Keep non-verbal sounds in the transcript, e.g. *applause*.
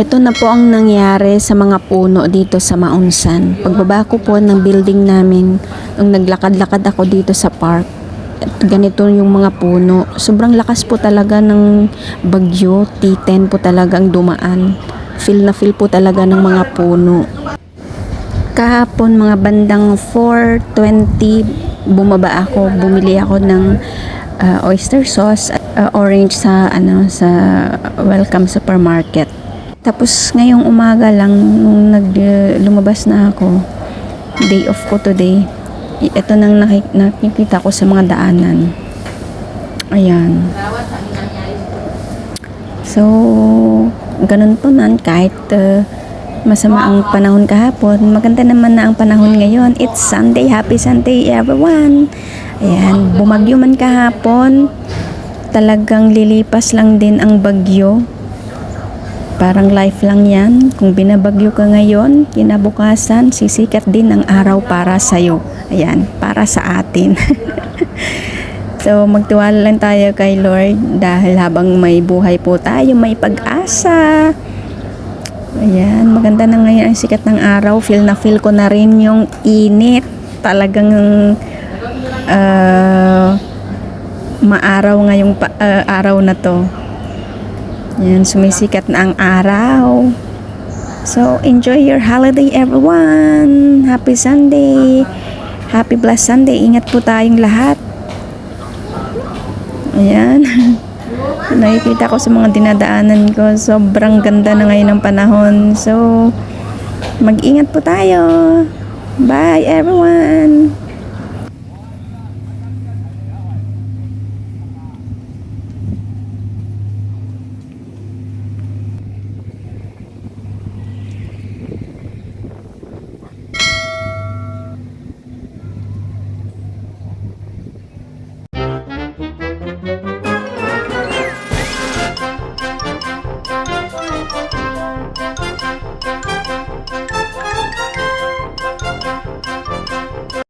Ito na po ang nangyari sa mga puno dito sa Maunsan. Pagbaba ko po ng building namin, nung naglakad-lakad ako dito sa park, ganito yung mga puno. Sobrang lakas po talaga ng bagyo. T10 po talaga ang dumaan. Feel na feel po talaga ng mga puno. Kahapon mga bandang 4.20 bumaba ako, bumili ako ng uh, oyster sauce uh, orange sa ano sa Welcome Supermarket. Tapos ngayong umaga lang nung nag lumabas na ako, day off ko today. Ito nang nakik- nakikita ko sa mga daanan. Ayan. So, ganun pa man kahit uh, masama ang panahon kahapon, maganda naman na ang panahon ngayon. It's Sunday. Happy Sunday everyone. Ayan, bumagyo man kahapon, talagang lilipas lang din ang bagyo. Parang life lang yan. Kung binabagyo ka ngayon, kinabukasan, sisikat din ang araw para sa'yo. Ayan, para sa atin. *laughs* so, magtiwala lang tayo kay Lord dahil habang may buhay po tayo, may pag-asa. Ayan, maganda na ngayon ang sikat ng araw. Feel na feel ko na rin yung init. Talagang ah, maaraw ngayong pa- ah, araw na to. Yan, sumisikat na ang araw. So, enjoy your holiday everyone. Happy Sunday. Happy blessed Sunday. Ingat po tayong lahat. Ayan. *laughs* Nakikita ko sa mga dinadaanan ko. Sobrang ganda na ngayon ng panahon. So, mag-ingat po tayo. Bye everyone.